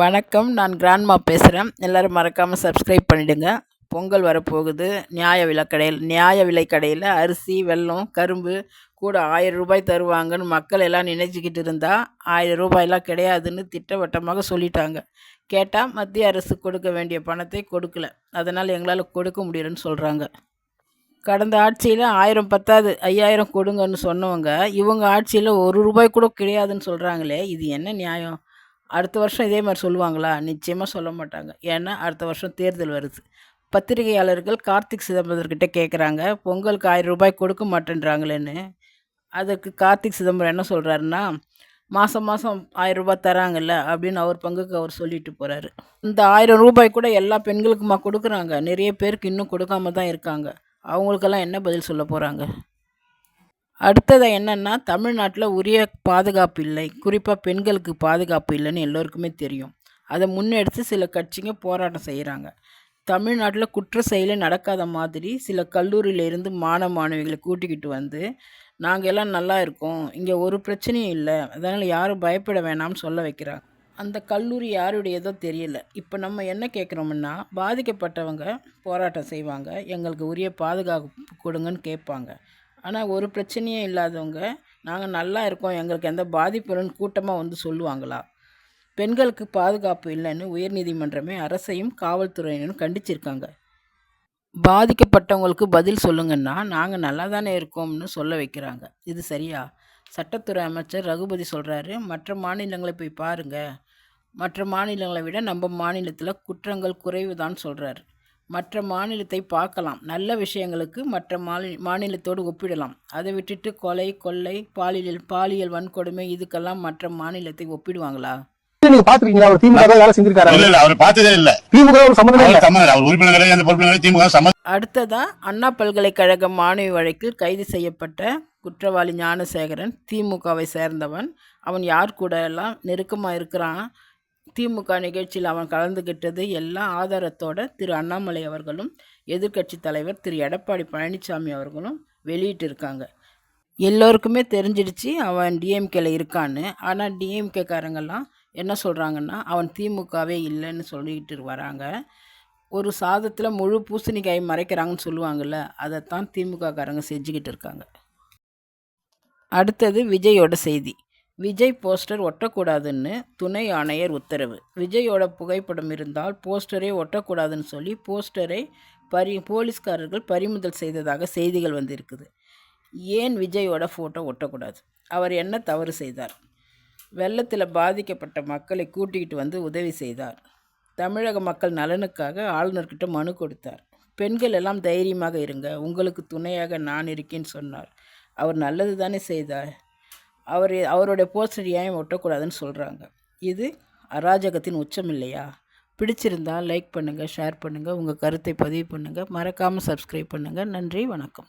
வணக்கம் நான் கிராண்ட்மா பேசுகிறேன் எல்லோரும் மறக்காமல் சப்ஸ்கிரைப் பண்ணிவிடுங்க பொங்கல் வரப்போகுது. நியாய விலை கடையில் நியாய விலை கடையில் அரிசி வெல்லம் கரும்பு கூட ஆயிரம் ரூபாய் தருவாங்கன்னு மக்கள் எல்லாம் நினைச்சிக்கிட்டு இருந்தால் ஆயிரம் ரூபாயெல்லாம் கிடையாதுன்னு திட்டவட்டமாக சொல்லிட்டாங்க. கேட்டால் மத்திய அரசு கொடுக்க வேண்டிய பணத்தை கொடுக்கல. அதனால் எங்களால் கொடுக்க முடியலன்னு சொல்கிறாங்க கடந்த ஆட்சியில் ஆயிரம் பத்தாது ஐயாயிரம் கொடுங்கன்னு சொன்னவங்க இவங்க ஆட்சியில் ஒரு ரூபாய் கூட கிடையாதுன்னு சொல்கிறாங்களே இது என்ன நியாயம்? அடுத்த வருஷம் இதே மாதிரி சொல்லுவாங்களா? நிச்சயமாக சொல்ல மாட்டாங்க. ஏன்னா அடுத்த வருஷம் தேர்தல் வருது. பத்திரிகையாளர்கள் கார்த்திக் சிதம்பரத்திட்ட கேட்குறாங்க பொங்கலுக்கு ஆயிரம் ரூபாய் கொடுக்க மாட்டேன்றாங்களேன்னு. அதுக்கு கார்த்திக் சிதம்பரம் என்ன சொல்கிறாருன்னா மாதம் மாதம் ஆயிரம் ரூபாய் தராங்கல்ல அப்படின்னு அவர் பங்குக்கு அவர் சொல்லிட்டு போகிறாரு இந்த ஆயிரம் ரூபாய் கூட எல்லா பெண்களுக்குமா கொடுக்குறாங்க. நிறைய பேருக்கு இன்னும் கொடுக்காம தான் இருக்காங்க. அவங்களுக்கெல்லாம் என்ன பதில் சொல்ல போகிறாங்க அடுத்தது என்னென்னா தமிழ்நாட்டில் உரிய பாதுகாப்பு இல்லை. குறிப்பாக பெண்களுக்கு பாதுகாப்பு இல்லைன்னு எல்லோருக்குமே தெரியும். அதை முன்னெடுத்து சில கட்சிங்க போராட்டம் செய்கிறாங்க தமிழ்நாட்டில் குற்ற செயலே நடக்காத மாதிரி சில கல்லூரியிலேருந்து மாணவ மாணவிகளை கூட்டிக்கிட்டு வந்து நாங்கள் எல்லாம் நல்லா இருக்கோம். இங்கே ஒரு பிரச்சனையும் இல்லை. அதனால் யாரும் பயப்பட வேணாம்னு சொல்ல வைக்கிறாங்க. அந்த கல்லூரி யாருடையதோ தெரியல. இப்போ நம்ம என்ன கேட்குறோம்னா பாதிக்கப்பட்டவங்க போராட்டம் செய்வாங்க. எங்களுக்கு உரிய பாதுகாப்பு கொடுங்கன்னு கேட்பாங்க. ஆனால் ஒரு பிரச்சனையும் இல்லாதவங்க நாங்கள் நல்லா இருக்கோம் எங்களுக்கு எந்த பாதிப்புலன்னு கூட்டமாக வந்து சொல்லுவாங்களா? பெண்களுக்கு பாதுகாப்பு இல்லைன்னு உயர்நீதிமன்றமே அரசையும் காவல்துறையினரும் கண்டிச்சிருக்காங்க. பாதிக்கப்பட்டவங்களுக்கு பதில் சொல்லுங்கன்னா நாங்கள் நல்லா தானே இருக்கோம்னு சொல்ல வைக்கிறாங்க. இது சரியா? சட்டத்துறை அமைச்சர் ரகுபதி சொல்கிறாரு மற்ற மாநிலங்களை போய் பாருங்கள் மற்ற மாநிலங்களை விட நம்ம மாநிலத்தில் குற்றங்கள் குறைவு தான் சொல்கிறாரு மற்ற மாநிலத்தை பார்க்கலாம். நல்ல விஷயங்களுக்கு மற்ற மாநில மாநிலத்தோடு ஒப்பிடலாம். அதை விட்டுட்டு கொலை கொள்ளை பாலியல் பாலியல் வன்கொடுமை இதுக்கெல்லாம் மற்ற மாநிலத்தை ஒப்பிடுவாங்களா? நீங்க பாத்துருக்கீங்களா அவர் திமுக வேலை செஞ்சிருக்காரு? இல்ல இல்ல அவர் பார்த்ததே இல்ல. திமுக ஒரு சம்பந்தமே இல்ல. அவர் சம்மந்தம் அவர் உறுப்பினர்களே அந்த பொறுப்பினர்களே திமுக சம்மந்தம் அடுத்ததா அண்ணா பல்கலைக்கழக மாணவி வழக்கில் கைது செய்யப்பட்ட குற்றவாளி ஞானசேகரன் திமுகவை சேர்ந்தவன். அவன் யார் கூட எல்லாம் நெருக்கமாக இருக்கிறான்? திமுக நிகழ்ச்சியில் அவன் கலந்துக்கிட்டது எல்லா ஆதாரத்தோட திரு அண்ணாமலை அவர்களும் எதிர்க்கட்சி தலைவர் திரு எடப்பாடி பழனிசாமி அவர்களும் வெளியிட்டிருக்காங்க. எல்லோருக்குமே தெரிஞ்சிடுச்சு அவன் டிஎம்கேல இருக்கான்னு. ஆனால் டிஎம்கேக்காரங்கெல்லாம் என்ன சொல்கிறாங்கன்னா அவன் திமுகவே இல்லைன்னு சொல்லிக்கிட்டு வராங்க. ஒரு சாதத்தில் முழு பூசணிக்காய் மறைக்கிறாங்கன்னு சொல்லுவாங்கள்ல அதைத்தான் திமுககாரங்க செஞ்சுக்கிட்டு இருக்காங்க. அடுத்தது விஜயோட செய்தி. விஜய் போஸ்டர் ஒட்டக்கூடாதுன்னு துணை ஆணையர் உத்தரவு. விஜயோட புகைப்படம் இருந்தால் போஸ்டரே ஒட்டக்கூடாதுன்னு சொல்லி போஸ்டரை பறி போலீஸ்காரர்கள் பறிமுதல் செய்ததாக செய்திகள் வந்திருக்குது. ஏன் விஜயோட ஃபோட்டோ ஒட்டக்கூடாது? அவர் என்ன தவறு செய்தார்? வெள்ளத்தில் பாதிக்கப்பட்ட மக்களை கூட்டிகிட்டு வந்து உதவி செய்தார். தமிழக மக்கள் நலனுக்காக ஆளுநர்கிட்ட மனு கொடுத்தார். பெண்கள் எல்லாம் தைரியமாக இருங்க. உங்களுக்கு துணையாக நான் இருக்கேன்னு சொன்னார். அவர் நல்லது தானே செய்தார். அவர் அவருடைய போஸ்டர் ஏன் ஒட்டக்கூடாதுன்னு சொல்கிறாங்க இது அராஜகத்தின் உச்சம் இல்லையா? பிடிச்சிருந்தால் லைக் பண்ணுங்கள் ஷேர் பண்ணுங்கள் உங்கள் கருத்தை பதிவு பண்ணுங்கள் மறக்காமல் சப்ஸ்கிரைப் பண்ணுங்கள் நன்றி வணக்கம்.